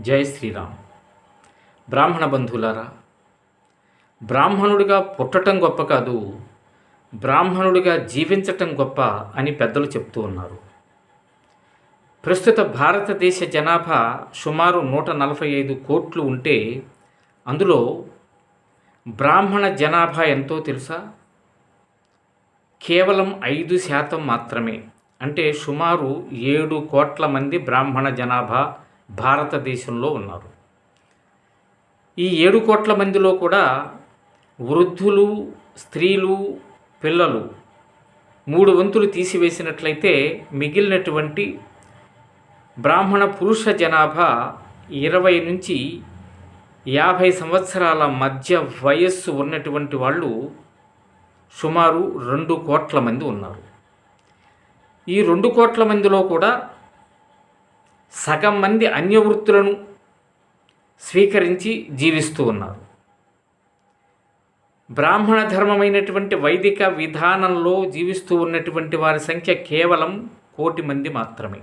జై శ్రీరామ్. బ్రాహ్మణ బంధువులారా బ్రాహ్మణుడిగా పుట్టటం గొప్ప కాదు బ్రాహ్మణుడిగా జీవించటం గొప్ప అని పెద్దలు చెప్తూ ఉన్నారు. ప్రస్తుత భారతదేశ జనాభా సుమారు నూట నలభై ఐదు కోట్లు ఉంటే అందులో బ్రాహ్మణ జనాభా ఎంతో తెలుసా? కేవలం ఐదు శాతం మాత్రమే అంటే సుమారు ఏడు కోట్ల మంది బ్రాహ్మణ జనాభా భారతదేశంలో ఉన్నారు. ఈ ఏడు కోట్ల మందిలో కూడా వృద్ధులు స్త్రీలు పిల్లలు మూడు వంతులు తీసివేసినట్లయితే మిగిలినటువంటి బ్రాహ్మణ పురుష జనాభా ఇరవై నుంచి యాభై సంవత్సరాల మధ్య వయస్సు ఉన్నటువంటి వాళ్ళు సుమారు రెండు కోట్ల మంది ఉన్నారు. ఈ రెండు కోట్ల మందిలో కూడా సగం మంది అన్య వృత్తులను స్వీకరించి జీవిస్తూ ఉన్నారు. బ్రాహ్మణ ధర్మమైనటువంటి వైదిక విధానంలో జీవిస్తూ ఉన్నటువంటి వారి సంఖ్య కేవలం కోటి మంది మాత్రమే.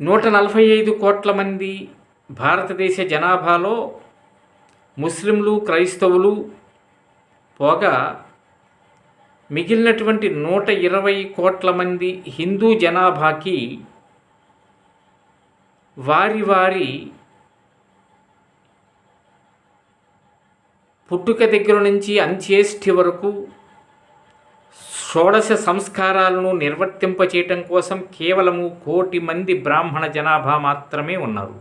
నూట నలభై ఐదు కోట్ల మంది భారతదేశ జనాభాలో ముస్లింలు క్రైస్తవులు పోగా మిగిలినటువంటి నూట ఇరవై కోట్ల మంది హిందూ జనాభాకి వారి వారి పుట్టుక దగ్గర నుంచి అంత్యేష్టి వరకు షోడశ సంస్కారాలను నిర్వర్తింపచేయటం కోసం కేవలము కోటి మంది బ్రాహ్మణ జనాభా మాత్రమే ఉన్నారు.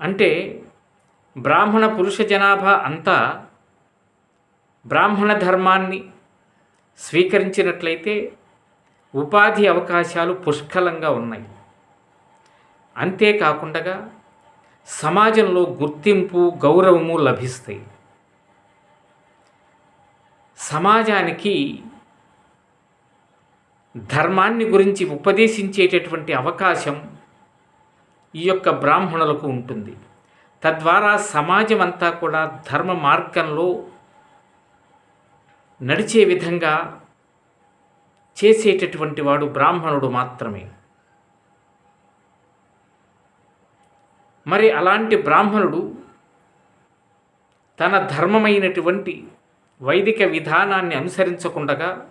అంటే బ్రాహ్మణ పురుష జనాభా అంతా బ్రాహ్మణ ధర్మాన్ని స్వీకరించినట్లయితే ఉపాధి అవకాశాలు పుష్కలంగా ఉన్నాయి. అంతేకాకుండా సమాజంలో గుర్తింపు గౌరవము లభిస్తాయి. సమాజానికి ధర్మాన్ని గురించి ఉపదేశించేటటువంటి అవకాశం ఈ యొక్క బ్రాహ్మణులకు ఉంటుంది. తద్వారా సమాజం అంతా కూడా ధర్మ మార్గంలో నడిచే విధంగా చేసేటటువంటి వాడు బ్రాహ్మణుడు మాత్రమే. మరి అలాంటి బ్రాహ్మణుడు తన ధర్మమైనటువంటి వైదిక విధానాన్ని అనుసరించకుండా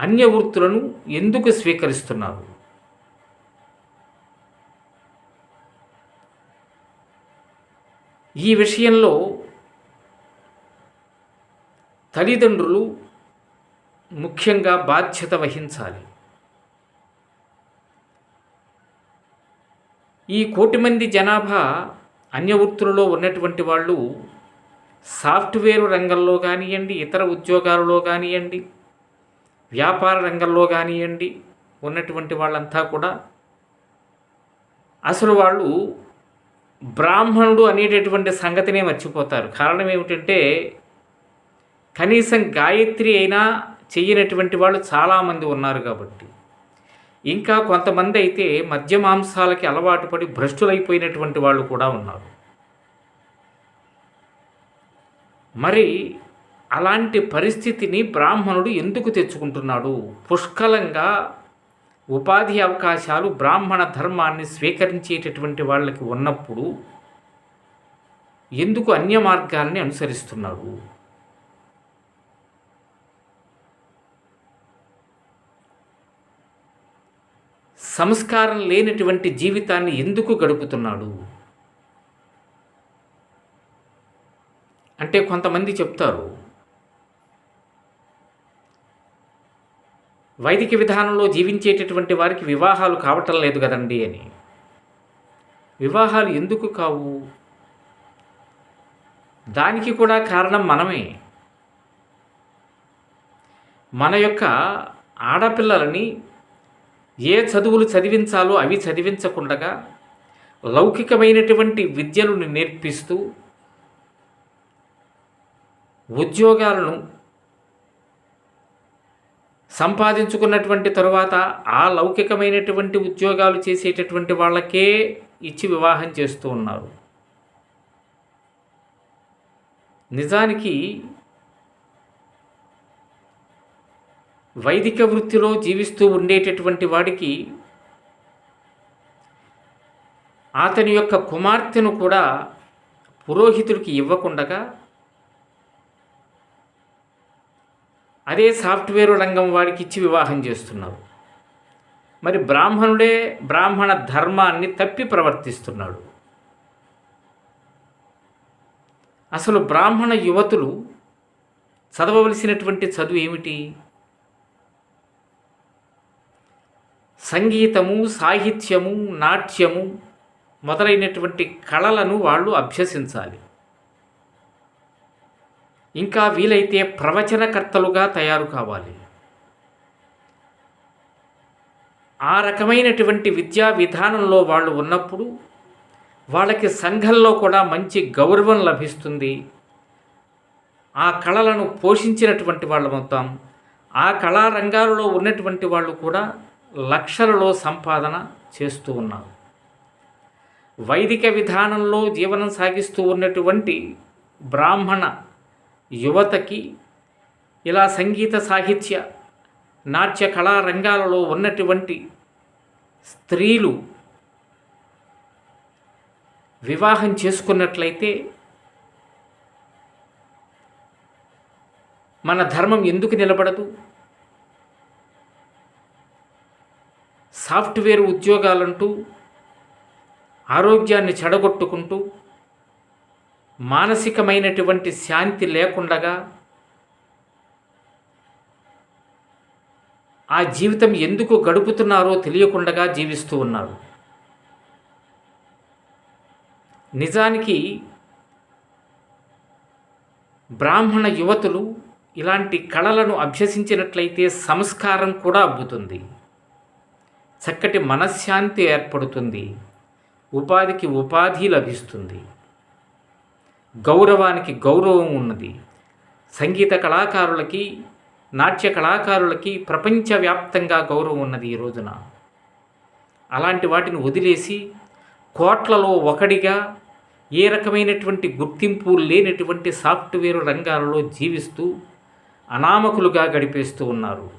అన్య వృత్తులను ఎందుకు స్వీకరిస్తున్నారు? ఈ విషయంలో తల్లిదండ్రులు ముఖ్యంగా బాధ్యత వహించాలి. ఈ కోటి మంది జనాభా అన్య వృత్తులలో ఉన్నటువంటి వాళ్ళు సాఫ్ట్వేర్ రంగంలో కానివ్వండి ఇతర ఉద్యోగాలలో కానివ్వండి వ్యాపార రంగంలో కానివ్వండి ఉన్నటువంటి వాళ్ళంతా కూడా అసలు వాళ్ళు బ్రాహ్మణుడు అనేటటువంటి సంగతినే మర్చిపోతారు. కారణం ఏమిటంటే కనీసం గాయత్రి అయినా చెయ్యనటువంటి వాళ్ళు చాలామంది ఉన్నారు కాబట్టి. ఇంకా కొంతమంది అయితే మద్య మాంసాలకి అలవాటు పడి భ్రష్టులైపోయినటువంటి వాళ్ళు కూడా ఉన్నారు. మరి అలాంటి పరిస్థితిని బ్రాహ్మణుడు ఎందుకు తెచ్చుకుంటున్నాడు? పుష్కలంగా ఉపాధి అవకాశాలు బ్రాహ్మణ ధర్మాన్ని స్వీకరించేటటువంటి వాళ్ళకి ఉన్నప్పుడు ఎందుకు అన్య మార్గాల్ని అనుసరిస్తున్నాడు? సంస్కారం లేనటువంటి జీవితాన్ని ఎందుకు గడుపుతున్నాడు? అంటే కొంతమంది చెప్తారు వైదిక విధానంలో జీవించేటటువంటి వారికి వివాహాలు కావటం లేదు కదండి అని. వివాహాలు ఎందుకు కావు? దానికి కూడా కారణం మనమే. మన యొక్క ఆడపిల్లలని ఏ చదువులు చదివించాలో అవి చదివించకుండా లౌకికమైనటువంటి విద్యలను నేర్పిస్తూ ఉద్యోగాలను సంపాదించుకున్నటువంటి తరువాత ఆ లౌకికమైనటువంటి ఉద్యోగాలు చేసేటటువంటి వాళ్ళకే ఇచ్చి వివాహం చేస్తూ ఉన్నారు. నిజానికి వైదిక వృత్తిలో జీవిస్తూ ఉండేటటువంటి వాడికి అతని యొక్క కుమార్తెను కూడా పురోహితుడికి ఇవ్వకుండగా అదే సాఫ్ట్వేర్ రంగం వాడికి ఇచ్చి వివాహం చేస్తున్నారు. మరి బ్రాహ్మణుడే బ్రాహ్మణ ధర్మాన్ని తప్పి ప్రవర్తిస్తున్నాడు. అసలు బ్రాహ్మణ యువతులు చదవవలసినటువంటి చదువు ఏమిటి? సంగీతము సాహిత్యము నాట్యము మొదలైనటువంటి కళలను వాళ్ళు అభ్యసించాలి. ఇంకా వీలైతే ప్రవచనకర్తలుగా తయారు కావాలి. ఆ రకమైనటువంటి విద్యా విధానంలో వాళ్ళు ఉన్నప్పుడు వాళ్ళకి సంఘంలో కూడా మంచి గౌరవం లభిస్తుంది. ఆ కళలను పోషించినటువంటి వాళ్ళు మొత్తం ఆ కళారంగాలలో ఉన్నటువంటి వాళ్ళు కూడా లక్షలలో సంపాదన చేస్తూ ఉన్నారు వైదిక విధానంలో జీవనం సాగిస్తూ ఉన్నటువంటి బ్రాహ్మణ యువతకి ఇలా సంగీత సాహిత్య నాట్య కళారంగాలలో ఉన్నటువంటి స్త్రీలు వివాహం చేసుకున్నట్లయితే మన ధర్మం ఎందుకు నిలబడదు? సాఫ్ట్వేర్ ఉద్యోగాలంటూ ఆరోగ్యాన్ని చెడగొట్టుకుంటూ మానసికమైనటువంటి శాంతి లేకుండగా ఆ జీవితం ఎందుకు గడుపుతున్నారో తెలియకుండగా జీవిస్తూ ఉన్నారు. నిజానికి బ్రాహ్మణ యువతులు ఇలాంటి కళలను అభ్యసించినట్లయితే సంస్కారం కూడా అబ్బుతుంది. చక్కటి మనశ్శాంతి ఏర్పడుతుంది. ఉపాధికి ఉపాధి లభిస్తుంది. గౌరవానికి గౌరవం ఉన్నది. సంగీత కళాకారులకి నాట్య కళాకారులకి ప్రపంచవ్యాప్తంగా గౌరవం ఉన్నది ఈ రోజున. అలాంటి వాటిని వదిలేసి కోట్లలో ఒకడిగా ఏ రకమైనటువంటి గుర్తింపు లేనటువంటి సాఫ్ట్వేర్ రంగాలలో జీవిస్తూ అనామకులుగా గడిపేస్తూ ఉన్నారు.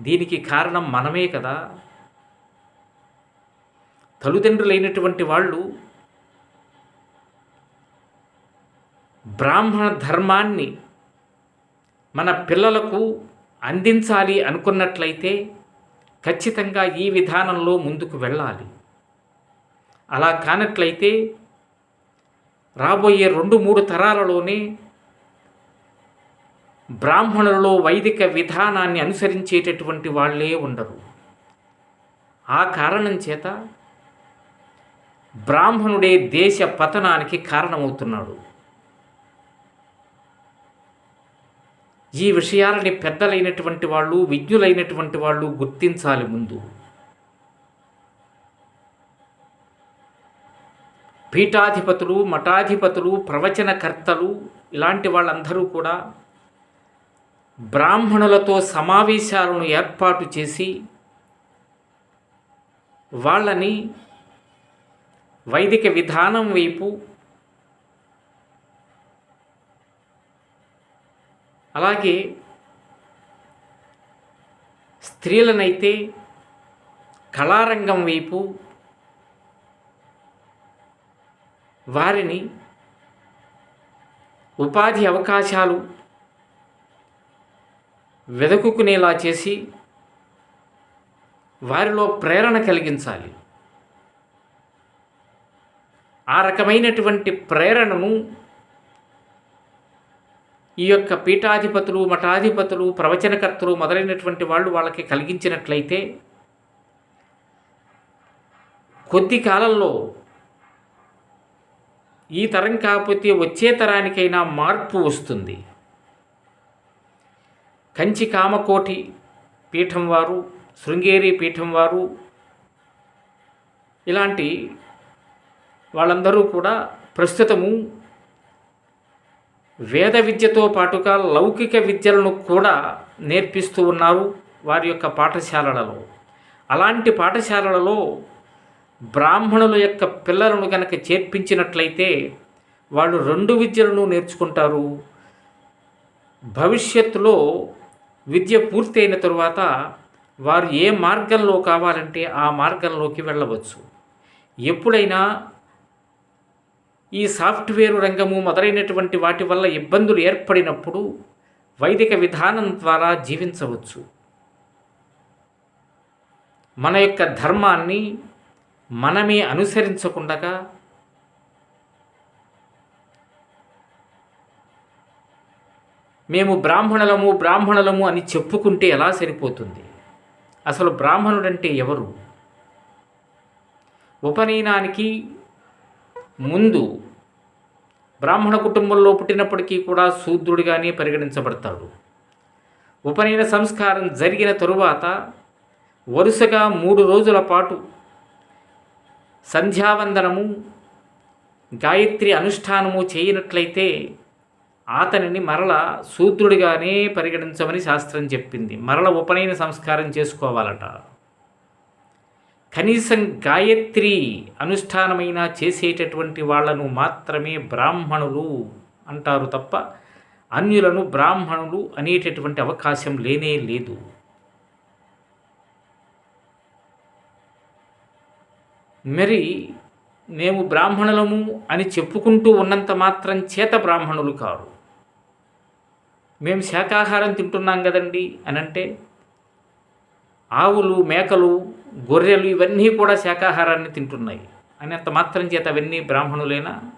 దీనికి కారణం మనమే కదా. తల్లిదండ్రులైనటువంటి వాళ్ళు బ్రాహ్మణ ధర్మాన్ని మన పిల్లలకు అందించాలి అనుకున్నట్లయితే ఖచ్చితంగా ఈ విధానంలో ముందుకు వెళ్ళాలి. అలా కానట్లయితే రాబోయే రెండు మూడు తరాలలోనే బ్రాహ్మణులలో వైదిక విధానాన్ని అనుసరించేటటువంటి వాళ్ళే ఉండరు. ఆ కారణం చేత బ్రాహ్మణుడే దేశ పతనానికి కారణమవుతున్నాడు. ఈ విషయాలని పెద్దలైనటువంటి వాళ్ళు విజ్ఞులైనటువంటి వాళ్ళు గుర్తించాలి ముందు. పీఠాధిపతులు మఠాధిపతులు ప్రవచనకర్తలు ఇలాంటి వాళ్ళందరూ కూడా బ్రాహ్మణులతో సమావేశాలను ఏర్పాటు చేసి వాళ్ళని వైదిక విధానం వైపు అలాగే స్త్రీలనైతే కళారంగం వైపు వారిని ఉపాధి అవకాశాలు వెదకుకునేలా చేసి వారిలో ప్రేరణ కలిగించాలి. ఆ రకమైనటువంటి ప్రేరణను ఈ యొక్క పీఠాధిపతులు మఠాధిపతులు ప్రవచనకర్తలు మొదలైనటువంటి వాళ్ళు వాళ్ళకి కలిగించినట్లయితే కొద్ది కాలంలో ఈ తరం కాకపోతే వచ్చే తరానికైనా మార్పు వస్తుంది. కంచి కామకోటి పీఠం వారు శృంగేరి పీఠం వారు ఇలాంటి వాళ్ళందరూ కూడా ప్రస్తుతము వేద విద్యతో పాటుగా లౌకిక విద్యలను కూడా నేర్పిస్తూ ఉన్నారు వారి యొక్క పాఠశాలలలో. అలాంటి పాఠశాలలలో బ్రాహ్మణుల యొక్క పిల్లలను కనుక చేర్పించినట్లయితే వాళ్ళు రెండు విద్యలను నేర్చుకుంటారు. భవిష్యత్తులో విద్య పూర్తయిన తరువాత వారు ఏ మార్గంలో కావాలంటే ఆ మార్గంలోకి వెళ్ళవచ్చు. ఎప్పుడైనా ఈ సాఫ్ట్వేర్ రంగము మొదలైనటువంటి వాటి వల్ల ఇబ్బందులు ఏర్పడినప్పుడు వైదిక విధానం ద్వారా జీవించవచ్చు. మన యొక్క ధర్మాన్ని మనమే అనుసరించకుండగా మేము బ్రాహ్మణులము బ్రాహ్మణులము అని చెప్పుకుంటే ఎలా సరిపోతుంది? అసలు బ్రాహ్మణుడంటే ఎవరు? ఉపనయనానికి ముందు బ్రాహ్మణ కుటుంబంలో పుట్టినప్పటికీ కూడా శూద్రుడిగానే పరిగణించబడతాడు. ఉపనయన సంస్కారం జరిగిన తరువాత వరుసగా మూడు రోజుల పాటు సంధ్యావందనము గాయత్రి అనుష్ఠానము చేయనట్లయితే అతనిని మరల శూద్రుడిగానే పరిగణించమని శాస్త్రం చెప్పింది. మరల ఉపనయన సంస్కారం చేసుకోవాలట. కనీసం గాయత్రి అనుష్ఠానమైన చేసేటటువంటి వాళ్ళను మాత్రమే బ్రాహ్మణులు అంటారు తప్ప అన్యులను బ్రాహ్మణులు అనేటటువంటి అవకాశం లేనే లేదు. మరి మేము బ్రాహ్మణులము అని చెప్పుకుంటూ ఉన్నంత మాత్రం చేత బ్రాహ్మణులు కారు. మేము శాకాహారం తింటున్నాం కదండి అని అంటే ఆవులు మేకలు గొర్రెలు ఇవన్నీ కూడా శాకాహారాన్ని తింటున్నాయి. అనేంత మాత్రం చేత అవన్నీ బ్రాహ్మణులేనా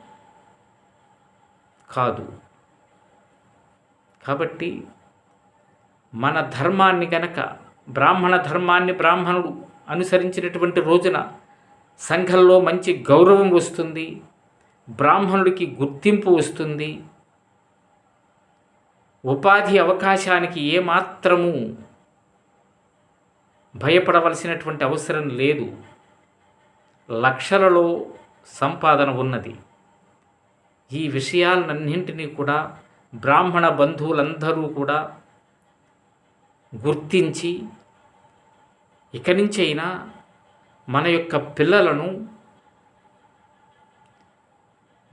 కాదు. కాబట్టి మన ధర్మాన్ని కనుక బ్రాహ్మణ ధర్మాన్ని బ్రాహ్మణుడు అనుసరించినటువంటి రోజున సంఘంలో మంచి గౌరవం వస్తుంది బ్రాహ్మణుడికి గుర్తింపు వస్తుంది ఉపాధి అవకాశానికి ఏమాత్రము భయపడవలసినటువంటి అవసరం లేదు. లక్షలలో సంపాదన ఉన్నది. ఈ విషయాలన్నింటినీ కూడా బ్రాహ్మణ బంధువులందరూ కూడా గుర్తించి ఇక నుంచైనా మన యొక్క పిల్లలను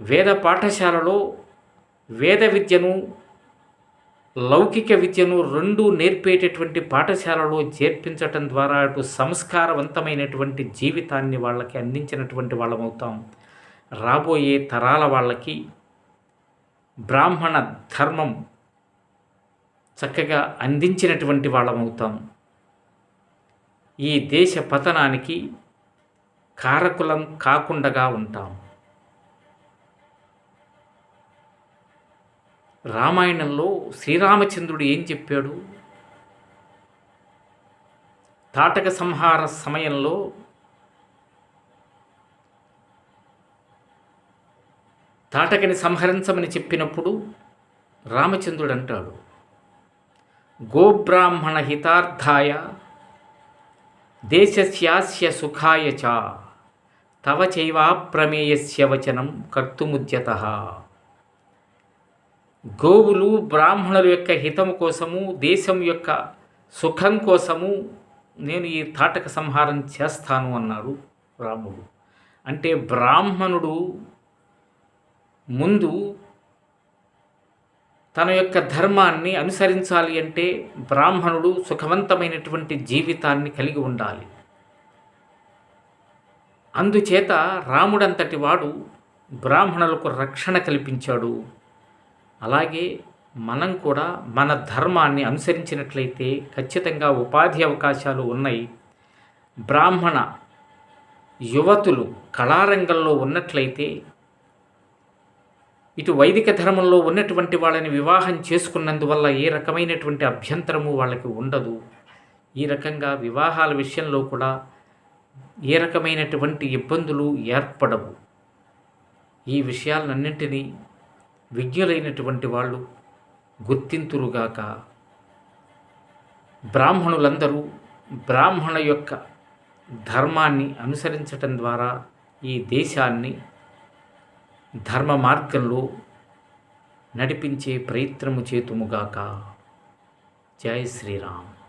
వేద పాఠశాలలో వేద విద్యను లౌకిక విద్యను రెండు నేర్పేటటువంటి పాఠశాలలో చేర్పించటం ద్వారా అటు సంస్కారవంతమైనటువంటి జీవితాన్ని వాళ్ళకి అందించినటువంటి వాళ్ళమవుతాం. రాబోయే తరాల వాళ్ళకి బ్రాహ్మణ ధర్మం చక్కగా అందించినటువంటి వాళ్ళమవుతాం. ఈ దేశ పతనానికి కారకులం కాకుండా ఉంటాం. రామాయణంలో శ్రీరామచంద్రుడు ఏం చెప్పాడు? తాటక సంహార సమయంలో తాటకని సంహరించమని చెప్పినప్పుడు రామచంద్రుడు అంటాడు గోబ్రాహ్మణ హితార్థాయ దేశస్యాస్య సుఖాయ చ తవ చైవాప్రమేయస్య వచనం కర్తుముద్యత. గోవులు బ్రాహ్మణుల యొక్క హితం కోసము దేశం యొక్క సుఖం కోసము నేను ఈ తాటక సంహారం చేస్తాను అన్నాడు రాముడు. అంటే బ్రాహ్మణుడు ముందు తన యొక్క ధర్మాన్ని అనుసరించాలి అంటే బ్రాహ్మణుడు సుఖవంతమైనటువంటి జీవితాన్ని కలిగి ఉండాలి. అందుచేత రాముడంతటి వాడు బ్రాహ్మణులకు రక్షణ కల్పించాడు. అలాగే మనం కూడా మన ధర్మాన్ని అనుసరించినట్లయితే ఖచ్చితంగా ఉపాధి అవకాశాలు ఉన్నాయి. బ్రాహ్మణ యువతులు కళారంగంలో ఉన్నట్లయితే ఇటు వైదిక ధర్మంలో ఉన్నటువంటి వాళ్ళని వివాహం చేసుకున్నందువల్ల ఏ రకమైనటువంటి అభ్యంతరము వాళ్ళకి ఉండదు. ఈ రకంగా వివాహాల విషయంలో కూడా ఏ రకమైనటువంటి ఇబ్బందులు ఏర్పడవు. ఈ విషయాలన్నింటినీ విజ్ఞులైనటువంటి వాళ్ళు గుర్తింతురుగాక. బ్రాహ్మణులందరూ బ్రాహ్మణ యొక్క ధర్మాన్ని అనుసరించటం ద్వారా ఈ దేశాన్ని ధర్మ మార్గంలో నడిపించే ప్రయత్నము చేతుముగాక. జై శ్రీరామ్.